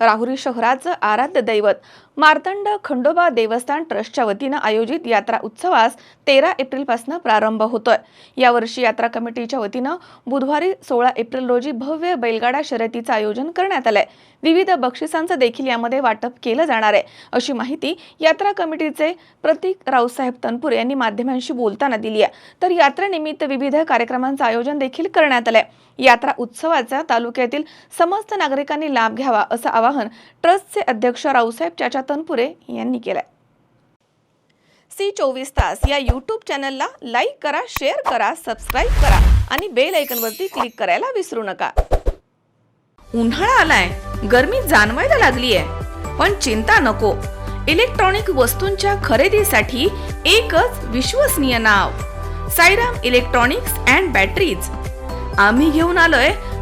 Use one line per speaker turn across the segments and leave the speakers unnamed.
राहुरी शहराचं आराध्य दैवत. मार्तंड खंडोबा देवस्थान ट्रस्टच्या वतीनं आयोजित यात्रा उत्सवास तेरा एप्रिलपासून प्रारंभ होतोय. यावर्षी यात्रा कमिटीच्या वतीनं बुधवारी सोळा एप्रिल रोजी भव्य बैलगाडा शर्यतीचं आयोजन करण्यात आलंय. विविध बक्षिसांचं देखील यामध्ये वाटप केलं जाणार आहे. अशी माहिती यात्रा कमिटीचे प्रतीक रावसाहेब तनपुरे यांनी माध्यमांशी बोलताना दिली आहे. तर यात्रेनिमित्त विविध कार्यक्रमांचं आयोजन देखील करण्यात आलंय. यात्रा उत्सवाचा तालुक्यातील समस्त नागरिकांनी लाभ घ्यावा असं आवाहन ट्रस्टचे अध्यक्ष रावसाहेब चाचा तनपुरे यांनी केलंय. सी चोवीस तास या यूट्यूब चॅनलला लाईक करा शेअर करा सबस्क्राईब करा आणि बेल आयकनवरती क्लिक करायला विसरू नका. उन्हाळा आलाय गर्मी जाणवायला लागली आहे पण चिंता नको. इलेक्ट्रॉनिक वस्तूंच्या खरेदीसाठी एकच विश्वसनीय नाव साईराम इलेक्ट्रॉनिक्स अँड बॅटरीज आम्ही घेऊन आलोय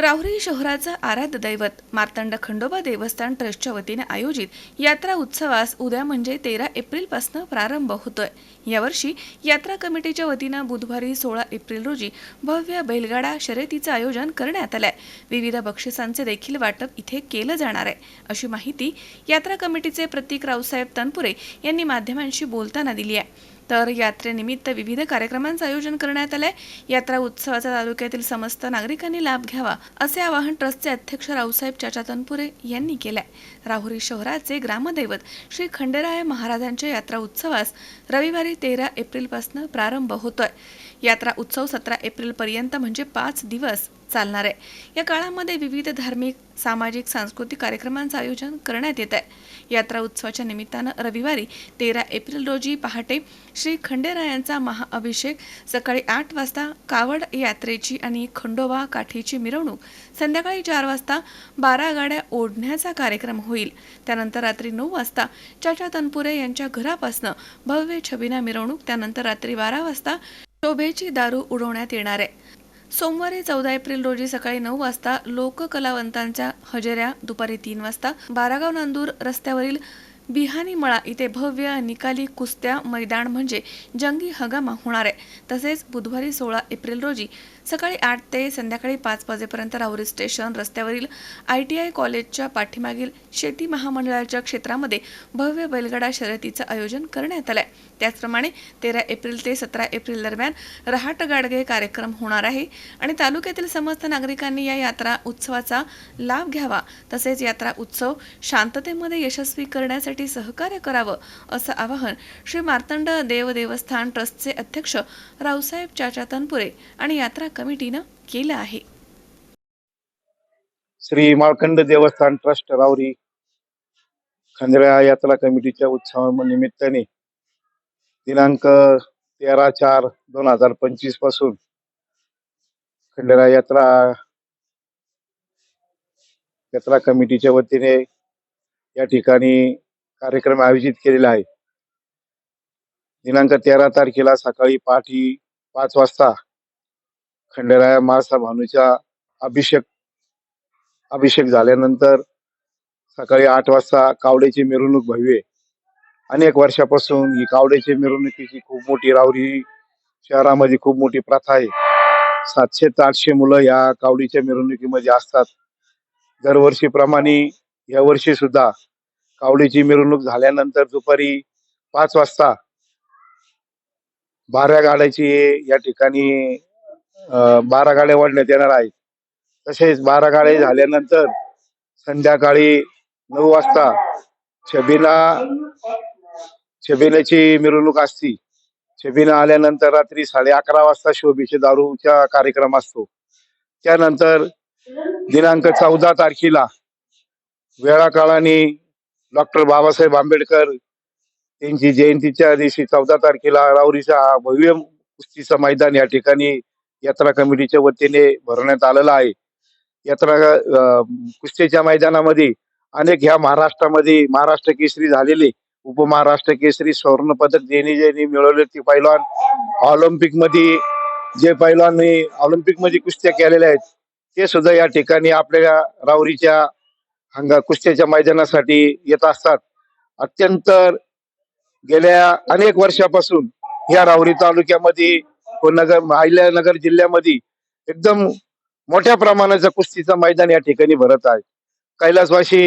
राहुरी शहराचं आराध्य दैवत मार्तंड खंडोबा देवस्थान ट्रस्टच्या वतीने आयोजित यात्रा उत्सवास उद्या म्हणजे तेरा एप्रिलपासून प्रारंभ होतोय. यावर्षी यात्रा कमिटीच्या वतीनं बुधवारी सोळा एप्रिल रोजी भव्य बैलगाडा शर्यतीचं आयोजन करण्यात आलंय. विविध बक्षिसांचे देखील वाटप इथे केलं जाणार आहे. अशी माहिती यात्रा कमिटीचे प्रतीक रावसाहेब तनपुरे यांनी माध्यमांशी बोलताना दिली आहे. तर यात्रेनिमित्त विविध कार्यक्रमांचं आयोजन करण्यात आलंय. यात्रा उत्सवाचा तालुक्यातील समस्त नागरिकांनी लाभ घ्यावा असे आवाहन ट्रस्टचे अध्यक्ष रावसाहेब चाचा तनपुरे यांनी केलंय. राहुरी शहराचे ग्रामदैवत श्री खंडेराय महाराजांच्या यात्रा उत्सवास रविवारी तेरा एप्रिलपासून प्रारंभ होतोय. यात्रा उत्सव सतरा एप्रिल पर्यंत म्हणजे पाच दिवस. चालणार आहे. या काळामध्ये विविध धार्मिक सामाजिक सांस्कृतिक कार्यक्रमांचं आयोजन करण्यात येत आहे. यात्रा उत्सवाच्या निमित्तानं रविवारी तेरा एप्रिल रोजी पहाटे श्री खंडेरायांचा महाअभिषेक सकाळी आठ वाजता कावड यात्रेची आणि खंडोबा काठीची मिरवणूक संध्याकाळी चार वाजता बारा गाड्या ओढण्याचा कार्यक्रम होईल. त्यानंतर रात्री नऊ वाजता चाचा तनपुरे यांच्या घरापासनं भव्य छबिना मिरवणूक त्यानंतर रात्री बारा वाजता शोभेची दारू उडवण्यात येणार आहे. सोमवारी चौदा एप्रिल रोजी सकाळी नऊ वाजता लोककलावंतांच्या हजेऱ्या दुपारी तीन वाजता बारागाव नांदूर रस्त्यावरील बिहानी मळा इथे भव्य निकाली कुस्त्या मैदान म्हणजे जंगी हगामा होणार आहे. तसेच बुधवारी सोळा एप्रिल रोजी सकाळी आठ ते संध्याकाळी पाच वाजेपर्यंत राहुरी स्टेशन रस्त्यावरील आय टी आय कॉलेजच्या पाठीमागील शेती महामंडळाच्या क्षेत्रामध्ये भव्य बैलगाडा शर्यतीचं आयोजन करण्यात आलं आहे त्याचप्रमाणे तेरा एप्रिल ते सतरा एप्रिल दरम्यान रहाट गाडगे कार्यक्रम होणार आहे आणि तालुक्यातील समस्त नागरिकांनी या यात्रा उत्सवाचा लाभ घ्यावा. तसेच यात्रा उत्सव शांततेमध्ये यशस्वी करण्यासाठी सहकार्य करावं असं आवाहन श्री मार्तंड देव देवस्थान ट्रस्टचे अध्यक्ष रावसाहेब चाचा तनपुरे आणि यात्रा कमिटीनं केलं आहे.
श्री माळखंड देवस्थान ट्रस्ट रावरी खंडरा यात्रा कमिटीच्या उत्सवानिमित्ताने दिनांक तेरा चार दोन हजार पंचवीसपासून खंडेरा यात्रा यात्रा कमिटीच्या वतीने या ठिकाणी कार्यक्रम आयोजित केलेला आहे. दिनांक तेरा तारखेला सकाळी पहाटे पाच वाजता खंडेराया माळसा भानूच्या अभिषेक अभिषेक झाल्यानंतर सकाळी आठ वाजता कावड्याची मिरवणूक भव्य अनेक वर्षापासून ही कावड्याची मिरवणुकीची खूप मोठी रावरी शहरामध्ये खूप मोठी प्रथा आहे. सातशे ते आठशे मुलं या कावडीच्या मिरवणुकीमध्ये असतात. दरवर्षीप्रमाणे या वर्षी सुद्धा कावडीची मिरवणूक झाल्यानंतर दुपारी पाच वाजता बाऱ्या गाड्याची या ठिकाणी बारा गाड्या वाढण्यात येणार आहेत. तसेच बारा गाड्या झाल्यानंतर संध्याकाळी नऊ वाजता छबिना छबिनाची मिरवणूक असती. छबिना आल्यानंतर रात्री साडे अकरा वाजता शोभेचे दारूचा कार्यक्रम असतो. त्यानंतर दिनांक चौदा तारखेला वेळा काळाने डॉक्टर बाबासाहेब आंबेडकर यांची जयंतीच्या दिवशी चौदा तारखेला राऊरीचा भव्य कुस्तीचं मैदान या ठिकाणी यात्रा कमिटीच्या वतीने भरवण्यात आलेलं आहे. यात्रा कुस्तीच्या मैदानामध्ये अनेक ह्या महाराष्ट्रामध्ये महाराष्ट्र केसरी झालेले उपमहाराष्ट्र केसरी स्वर्ण पदक ज्यांनी ज्यांनी मिळवले ते पैलवान ऑलिम्पिकमध्ये जे पैलवान ऑलिम्पिकमध्ये कुस्त्या केलेल्या आहेत ते सुद्धा या ठिकाणी आपल्या राऊरीच्या हंगा कुस्त्याच्या मैदानासाठी येत असतात. अत्यंत गेल्या अनेक वर्षापासून या राहुरी तालुक्यामध्ये नगर अहिल्यानगर जिल्ह्यामध्ये एकदम मोठ्या प्रमाणाचा कुस्तीचं मैदान या ठिकाणी भरत आहे. कैलासवासी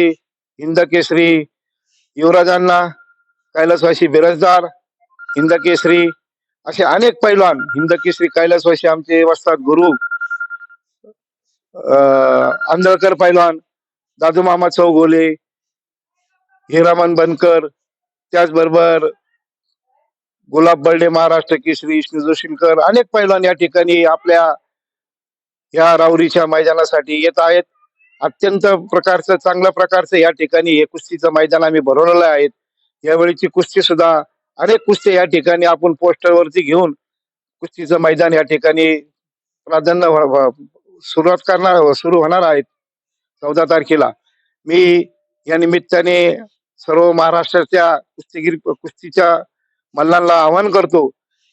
हिंदकेसरी युवराजांना कैलासवासी बिरजदार हिंदकेसरी असे अनेक पैलवान हिंदकेसरी कैलासवाशी कैलासवासी आमचे वस्तात गुरु अं, आंधळकर पैलवान दादू मामा चौगोले हिरामन बनकर त्याचबरोबर गुलाब बर्डे महाराष्ट्र केसरी विष्णू जोशीलकर अनेक पैलवान या ठिकाणी आपल्या या राऊरीच्या मैदानासाठी येत आहेत. अत्यंत प्रकारचं चांगल्या प्रकारचं या ठिकाणी हे कुस्तीचं मैदान आम्ही भरवलेलं आहे. यावेळीची कुस्ती सुद्धा अनेक कुस्ती या ठिकाणी आपण पोस्टरवरती घेऊन कुस्तीचं मैदान या ठिकाणी प्राधान्य सुरुवात करणार सुरू होणार आहेत चौदा तारखेला. मी या निमित्ताने सर्व महाराष्ट्राच्या कुस्तीगीर कुस्तीच्या मल्लांना आवाहन करतो.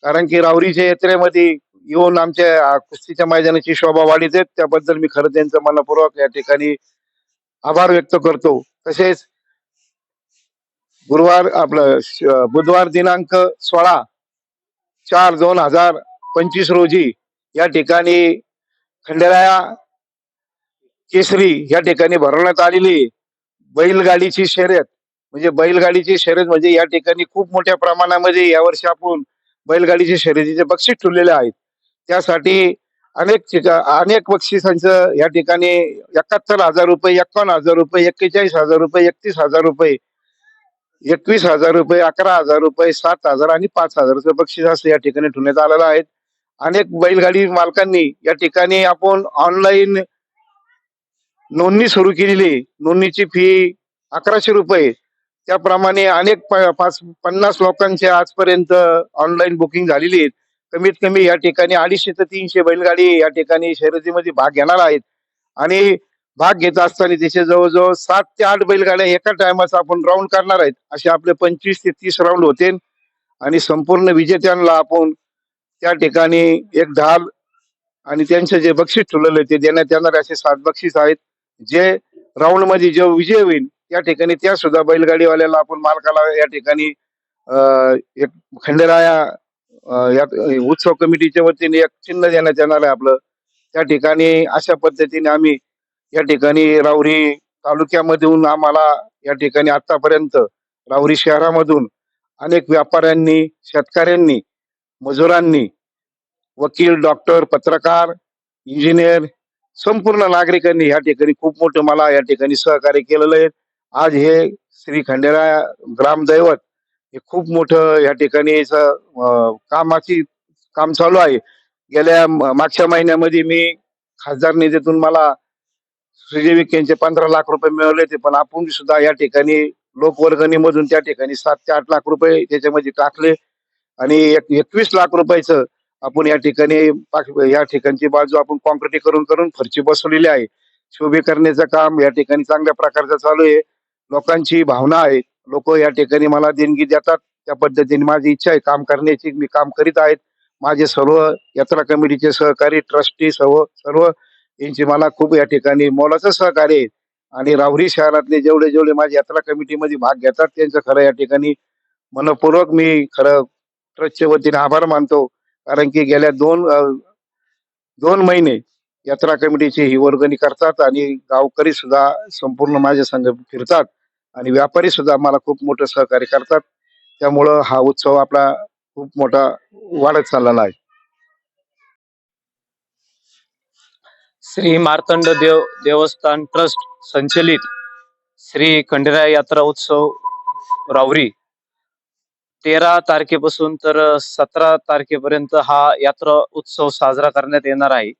कारण की रावरीच्या यात्रेमध्ये येऊन आमच्या कुस्तीच्या मैदानाची शोभा वाढीत आहेत त्याबद्दल मी खरं त्यांचं मनपूर्वक या ठिकाणी आभार व्यक्त करतो. तसेच गुरुवार आपलं बुधवार दिनांक सोळा चार दोन हजार पंचवीस रोजी या ठिकाणी खंडेराया केसरी या ठिकाणी भरवण्यात आलेली बैलगाडीची शर्यत म्हणजे बैलगाडीची शर्यत म्हणजे या ठिकाणी खूप मोठ्या प्रमाणामध्ये यावर्षी आपण बैलगाडीच्या शर्यतीचे बक्षीस ठेवलेले आहेत त्यासाठी अनेक ठिका अनेक बक्षिसांचं या ठिकाणी एकाहत्तर हजार रुपये एकावन्न हजार रुपये एक्केचाळीस हजार रुपये एकतीस हजार रुपये एकवीस हजार रुपये अकरा हजार रुपये सात हजार आणि पाच हजाराचं बक्षीस असं या ठिकाणी ठेवण्यात आलेलं आहे अनेक बैलगाडी मालकांनी या ठिकाणी आपण ऑनलाईन नोंदणी सुरू केलेली आहे. नोंदणीची फी अकराशे रुपये त्याप्रमाणे अनेक प- पाच पन्नास लोकांचे आजपर्यंत ऑनलाईन बुकिंग झालेली आहेत. कमीत कमी या ठिकाणी अडीचशे ते तीनशे बैलगाडी या ठिकाणी शर्यतीमध्ये भाग घेणार आहेत. आणि भाग घेत असताना तिथे जवळजवळ सात ते आठ बैलगाड्या एका टायमाचा आपण राऊंड करणार आहेत. असे आपले पंचवीस ते तीस राऊंड होते. आणि संपूर्ण विजेत्यांना आपण त्या ठिकाणी एक ढाल आणि त्यांचं जे बक्षीस ठेवलेलं आहे ते देण्यात येणार असे सात बक्षीस आहेत. जे राऊंडमध्ये विजय होईल या ठिकाणी त्या सुद्धा बैलगाडीवाल्याला आपण मालकाला या ठिकाणी एक खंडेराया या उत्सव कमिटीच्या वतीने एक चिन्ह देण्यात येणार आहे आपलं. त्या ठिकाणी अशा पद्धतीने आम्ही या ठिकाणी राऊरी तालुक्यामधून आम्हाला या ठिकाणी आतापर्यंत राऊरी शहरामधून अनेक व्यापाऱ्यांनी शेतकऱ्यांनी मजुरांनी वकील डॉक्टर पत्रकार इंजिनियर संपूर्ण नागरिकांनी या ठिकाणी खूप मोठं मला या ठिकाणी सहकार्य केलेलं आहे. आज हे श्री खंडेरा ग्रामदैवत हे खूप मोठं या ठिकाणी कामाची काम चालू आहे. गेल्या मागच्या महिन्यामध्ये मी खासदार निधीतून मला सुजय विखे यांचे पंधरा लाख रुपये मिळवले होते पण आपण सुद्धा या ठिकाणी लोकवर्गणीमधून त्या ठिकाणी सात ते आठ लाख रुपये त्याच्यामध्ये टाकले आणि एक एकवीस लाख रुपयाचं आपण या ठिकाणी या ठिकाणची बाजू आपण कॉन्क्रिटी करून करून फरची बसवलेली आहे. शोभीकरणाचं काम या ठिकाणी चांगल्या प्रकारचं चालू आहे. लोकांची भावना आहे. लोक या ठिकाणी मला देणगी देतात. त्या पद्धतीने माझी इच्छा आहे काम करण्याची. मी काम करीत आहेत. माझे सर्व यात्रा कमिटीचे सहकारी ट्रस्टी सर्व सर्व यांची मला खूप या ठिकाणी मोलाचं सहकार्य आहे. आणि राहुरी शहरातले जेवढे जेवढे माझ्या यात्रा कमिटीमध्ये भाग घेतात त्यांचं खरं या ठिकाणी मनपूर्वक मी खरं ट्रस्टच्या वतीने आभार मानतो. कारण की गेल्या दोन दोन महिने यात्रा कमिटीची ही वर्गणी करतात आणि गावकरी सुद्धा संपूर्ण माझ्या संघ फिरतात. आणि व्यापारी सुद्धा मला खूप मोठं सहकार्य करतात. त्यामुळं हा उत्सव आपला खूप मोठा वाढत चाललेला आहे.
श्री मार्तंड देव देवस्थान ट्रस्ट संचलित श्री खंडेराय यात्रा उत्सव रावरी. तेरा तारखेपासून तर सतरा तारखेपर्यंत हा यात्रा उत्सव साजरा करण्यात येणार आहे.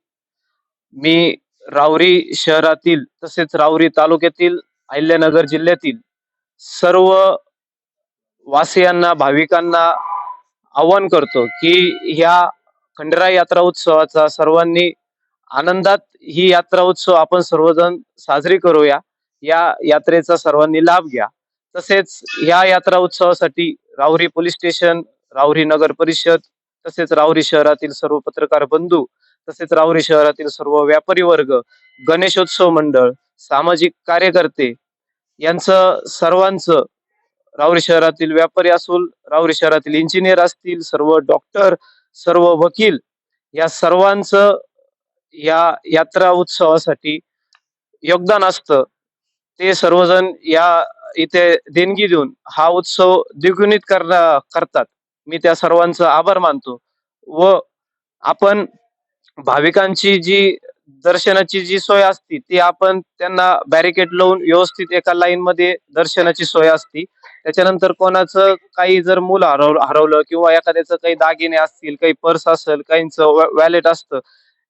मी रावरी शहरातील तसेच रावरी तालुक्यातील अहिल्यानगर जिल्ह्यातील सर्व वासियांना भाविकांना आवाहन करतो की ह्या खंडरा यात्रा उत्सवाचा सर्वांनी आनंदात ही यात्रा उत्सव आपण सर्वजण साजरी करूया. या यात्रेचा सर्वांनी लाभ घ्या. तसेच या यात्रा उत्सवासाठी राहुरी पोलीस स्टेशन राहुरी नगर परिषद तसेच राहुरी शहरातील सर्व पत्रकार बंधू तसेच राहुरी शहरातील सर्व व्यापारी वर्ग गणेशोत्सव मंडळ सामाजिक कार्यकर्ते यांचं सर्वांचं रावरी शहरातील व्यापारी असोल रावरी शहरातील इंजिनियर असतील सर्व डॉक्टर सर्व वकील या सर्वांचं या यात्रा उत्सवासाठी योगदान असतं. ते सर्वजण या इथे देणगी देऊन हा उत्सव द्विगुणित करणार करतात. मी त्या सर्वांचं आभार मानतो व आपण भाविकांची जी दर्शनाची जी सोय असती ती आपण त्यांना बॅरिकेड लावून व्यवस्थित एका लाईन मध्ये दर्शनाची सोय असती. त्याच्यानंतर कोणाचं काही जर मूल हरव हरवलं किंवा एखाद्याचं काही दागिने असतील काही पर्स असेल काहींचं वॅलेट असतं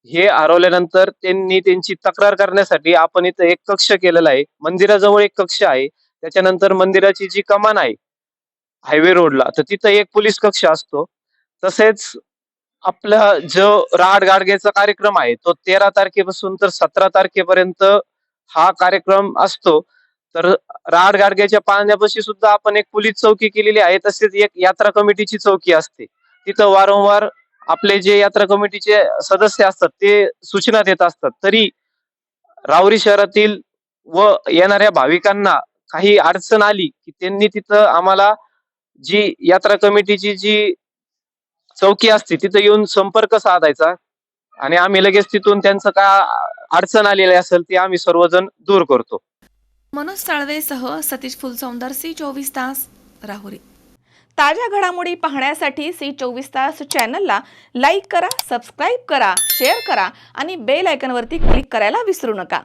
हे हरवल्यानंतर त्यांनी त्यांची तक्रार करण्यासाठी आपण इथं एक कक्ष केलेला आहे. मंदिराजवळ एक कक्ष आहे. त्याच्यानंतर मंदिराची जी कमान आहे हायवे रोडला तर तिथं एक पोलीस कक्ष असतो. तसेच आपला जो राड गाडगेचा कार्यक्रम आहे तो तेरा तारखेपासून तर सतरा तारखेपर्यंत हा कार्यक्रम असतो. तर राड गाडग्याच्या पाळण्यापाशी सुद्धा आपण एक पोलीस चौकी केलेली आहे तसेच एक यात्रा कमिटीची चौकी असते. तिथं वारंवार आपले जे यात्रा कमिटीचे सदस्य असतात ते सूचना देत असतात. तरी रावरी शहरातील व येणाऱ्या भाविकांना काही अडचण आली की त्यांनी तिथं आम्हाला जी यात्रा कमिटीची जी चौकी असते तिथं येऊन संपर्क साधायचा. आणि आम्ही लगेच तिथून त्यांचं काय अडचण आलेली असेल ती आम्ही सर्वजण दूर करतो.
मनोज साळवेसह सतीश फुलसौंदर सी चोवीस तास राहुरी. ताज्या घडामोडी पाहण्यासाठी सी चोवीस तास चॅनलला लाईक करा सबस्क्राईब करा शेअर करा आणि बेल आयकॉनवरती क्लिक करायला विसरू नका.